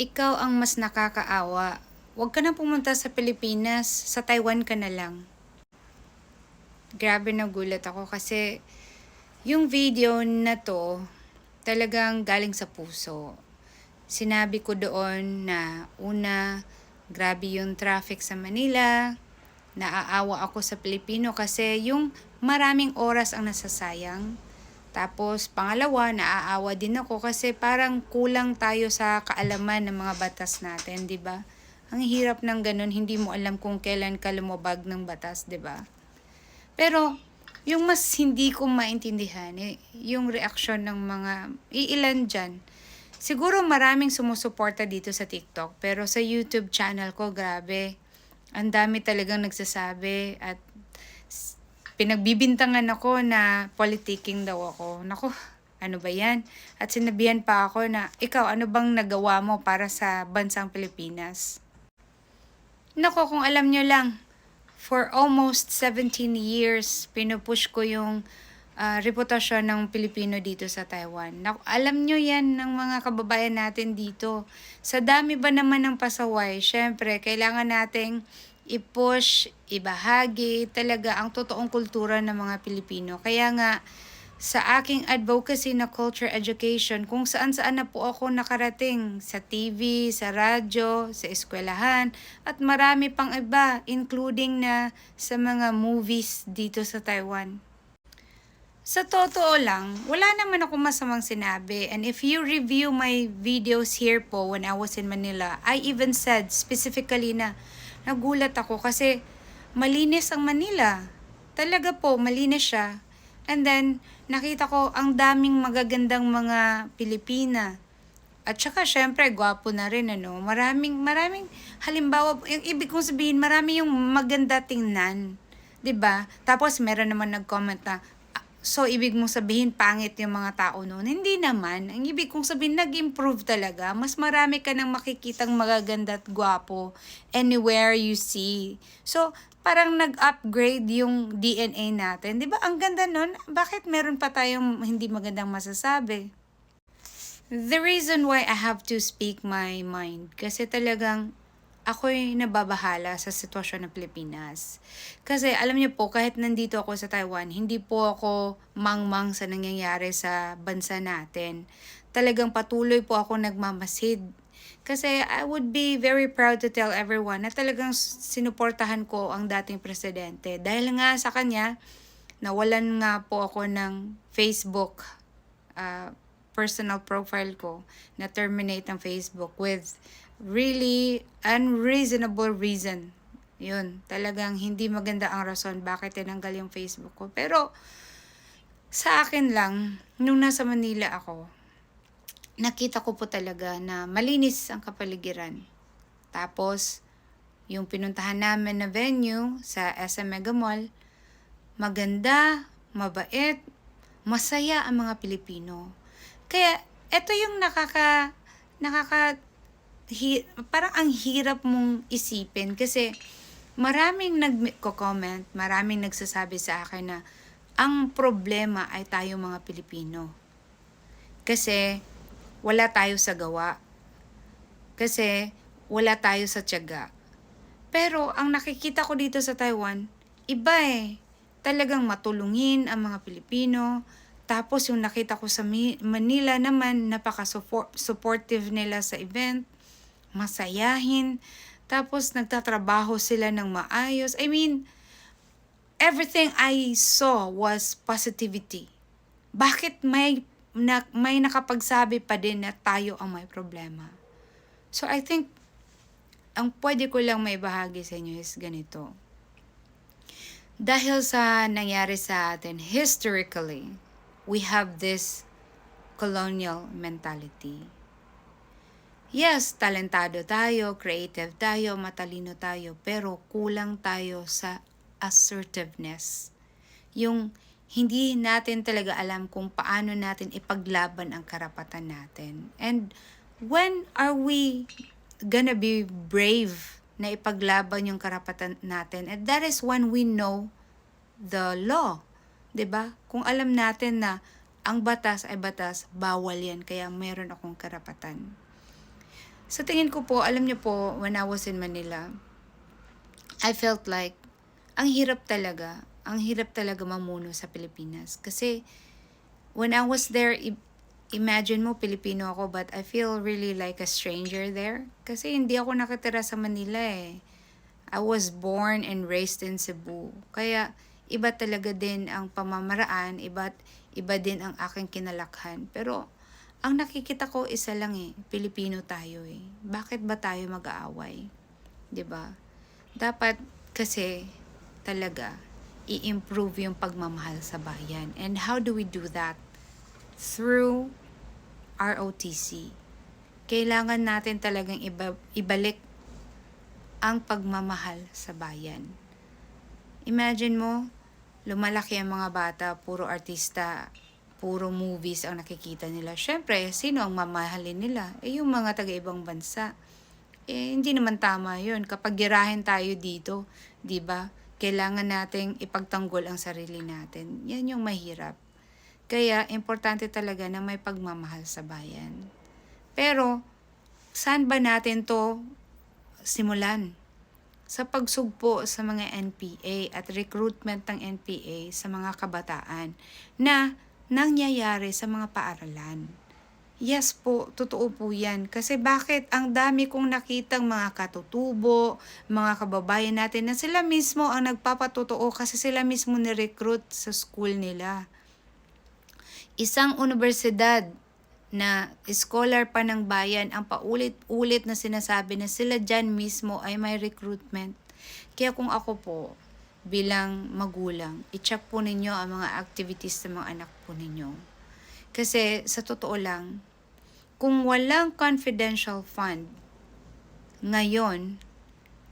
ikaw ang mas nakakaawa. Huwag ka na pumunta sa Pilipinas, sa Taiwan ka na lang. Grabe nagulat ako kasi yung video na to talagang galing sa puso. Sinabi ko doon na una, grabe yung traffic sa Manila, naaawa ako sa Pilipino kasi yung maraming oras ang nasasayang. Tapos, pangalawa, naaawa din ako kasi parang kulang tayo sa kaalaman ng mga batas natin, di ba? Ang hirap ng ganun, hindi mo alam kung kailan ka lumabag ng batas, di ba? Pero, yung mas hindi ko maintindihan, eh, yung reaksyon ng mga iilan dyan. Siguro maraming sumusuporta dito sa TikTok, pero sa YouTube channel ko, grabe. Ang dami talagang nagsasabi at pinagbibintangan ako na politicking daw ako. Nako, ano ba yan? At sinabihan pa ako na, ikaw, ano bang nagawa mo para sa bansang Pilipinas? Nako, kung alam nyo lang, for almost 17 years, pinupush ko yung ah, reputasyon ng Pilipino dito sa Taiwan. Naku, alam nyo yan ng mga kababayan natin dito. Sa dami ba naman ng pasaway, syempre, kailangan nating i-push, ibahagi talaga ang totoong kultura ng mga Pilipino. Kaya nga, sa aking advocacy na culture education, kung saan saan na po ako nakarating, sa TV, sa radyo, sa eskwelahan, at marami pang iba, including na sa mga movies dito sa Taiwan. Sa totoo lang, wala naman ako masamang sinabi. And if you review my videos here po when I was in Manila, I even said specifically na nagulat ako kasi malinis ang Manila. Talaga po, malinis siya. And then, nakita ko ang daming magagandang mga Pilipina. At saka, syempre, gwapo na rin, ano. Maraming, maraming, halimbawa, yung ibig kong sabihin, marami yung maganda tingnan. ba? Tapos, meron naman nag-comment na, "Ah, so, ibig mong sabihin, pangit yung mga tao noon. Hindi naman. Ang ibig kong sabihin, nag-improve talaga. Mas marami ka nang makikitang magaganda at gwapo anywhere you see. So, parang nag-upgrade yung DNA natin. 'Di ba? Ang ganda nun. Bakit meron pa tayong hindi magandang masasabi? The reason why I have to speak my mind, kasi talagang ako'y nababahala sa sitwasyon ng Pilipinas. Kasi alam niyo po, kahit nandito ako sa Taiwan, hindi po ako mangmang sa nangyayari sa bansa natin. Talagang patuloy po ako nagmamasid. Kasi I would be very proud to tell everyone na talagang sinuportahan ko ang dating presidente. Dahil nga sa kanya, nawalan nga po ako ng Facebook uh, personal profile ko na terminate ang Facebook with really unreasonable reason. Yun, talagang hindi maganda ang rason bakit tinanggal yung Facebook ko. Pero sa akin lang, nung nasa Manila ako, nakita ko po talaga na malinis ang kapaligiran. Tapos, yung pinuntahan namin na venue sa SM Mega Mall, maganda, mabait, masaya ang mga Pilipino. Kaya, eto yung nakaka, nakaka, hi, parang ang hirap mong isipin kasi maraming nagko-comment, maraming nagsasabi sa akin na ang problema ay tayo mga Pilipino. Kasi wala tayo sa gawa. Kasi wala tayo sa tiyaga. Pero ang nakikita ko dito sa Taiwan, iba eh. Talagang matulungin ang mga Pilipino. Tapos yung nakita ko sa Manila naman, napaka-supportive nila sa event. Masayahin. Tapos nagtatrabaho sila ng maayos. I mean, everything I saw was positivity. Bakit may na, may nakapagsabi pa din na tayo ang may problema? So I think ang pwede ko lang may bahagi sa inyo is ganito. Dahil sa nangyari sa atin historically, we have this colonial mentality. Yes, talentado tayo, creative tayo, matalino tayo, pero kulang tayo sa assertiveness. Yung hindi natin talaga alam kung paano natin ipaglaban ang karapatan natin. And when are we gonna be brave na ipaglaban yung karapatan natin? And that is when we know the law. ba? Kung alam natin na ang batas ay batas, bawal yan, kaya meron akong karapatan. Sa tingin ko po, alam niyo po, when I was in Manila, I felt like, ang hirap talaga, ang hirap talaga mamuno sa Pilipinas. Kasi, when I was there, imagine mo, Pilipino ako, but I feel really like a stranger there. Kasi hindi ako nakatira sa Manila eh. I was born and raised in Cebu. Kaya, iba talaga din ang pamamaraan, iba, iba din ang aking kinalakhan. Pero, ang nakikita ko isa lang eh, Pilipino tayo eh. Bakit ba tayo mag-aaway? 'Di ba? Dapat kasi talaga i-improve yung pagmamahal sa bayan. And how do we do that? Through ROTC. Kailangan natin talagang iba, ibalik ang pagmamahal sa bayan. Imagine mo, lumalaki ang mga bata, puro artista, puro movies ang nakikita nila. Siyempre, sino ang mamahalin nila? Eh, yung mga taga-ibang bansa. Eh, hindi naman tama yun. Kapag girahin tayo dito, di ba? Kailangan nating ipagtanggol ang sarili natin. Yan yung mahirap. Kaya, importante talaga na may pagmamahal sa bayan. Pero, saan ba natin to simulan? Sa pagsugpo sa mga NPA at recruitment ng NPA sa mga kabataan na nangyayari sa mga paaralan. Yes po, totoo po yan. Kasi bakit ang dami kong nakitang mga katutubo, mga kababayan natin na sila mismo ang nagpapatotoo kasi sila mismo ni-recruit sa school nila. Isang universidad na scholar pa ng bayan ang paulit-ulit na sinasabi na sila dyan mismo ay may recruitment. Kaya kung ako po, bilang magulang, i-check po ninyo ang mga activities ng mga anak po ninyo. Kasi sa totoo lang, kung walang confidential fund ngayon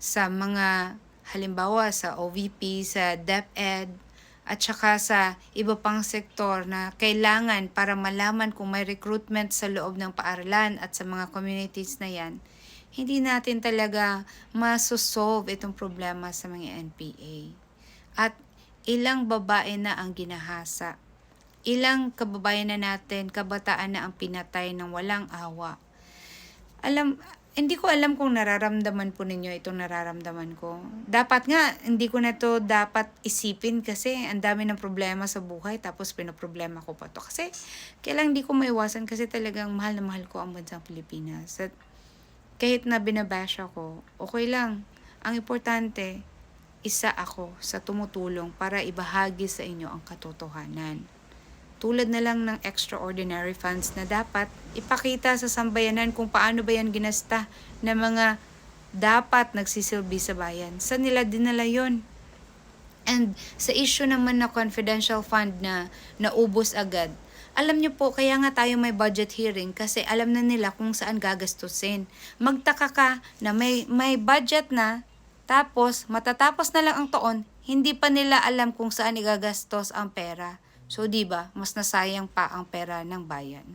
sa mga halimbawa sa OVP, sa DepEd, at saka sa iba pang sektor na kailangan para malaman kung may recruitment sa loob ng paaralan at sa mga communities na yan, hindi natin talaga masosolve itong problema sa mga NPA. At ilang babae na ang ginahasa. Ilang kababayan na natin, kabataan na ang pinatay ng walang awa. Alam, hindi ko alam kung nararamdaman po ninyo itong nararamdaman ko. Dapat nga, hindi ko na to dapat isipin kasi ang dami ng problema sa buhay tapos pinoproblema ko pa to. Kasi kailang hindi ko maiwasan kasi talagang mahal na mahal ko ang bansang Pilipinas. At kahit na binabash ako, okay lang. Ang importante, isa ako sa tumutulong para ibahagi sa inyo ang katotohanan tulad na lang ng extraordinary funds na dapat ipakita sa sambayanan kung paano ba yan ginasta na mga dapat nagsisilbi sa bayan. Sa nila dinala yon And sa issue naman na confidential fund na naubos agad, alam niyo po, kaya nga tayo may budget hearing kasi alam na nila kung saan gagastusin. Magtaka ka na may, may budget na, tapos matatapos na lang ang taon, hindi pa nila alam kung saan igagastos ang pera. So, di ba, mas nasayang pa ang pera ng bayan.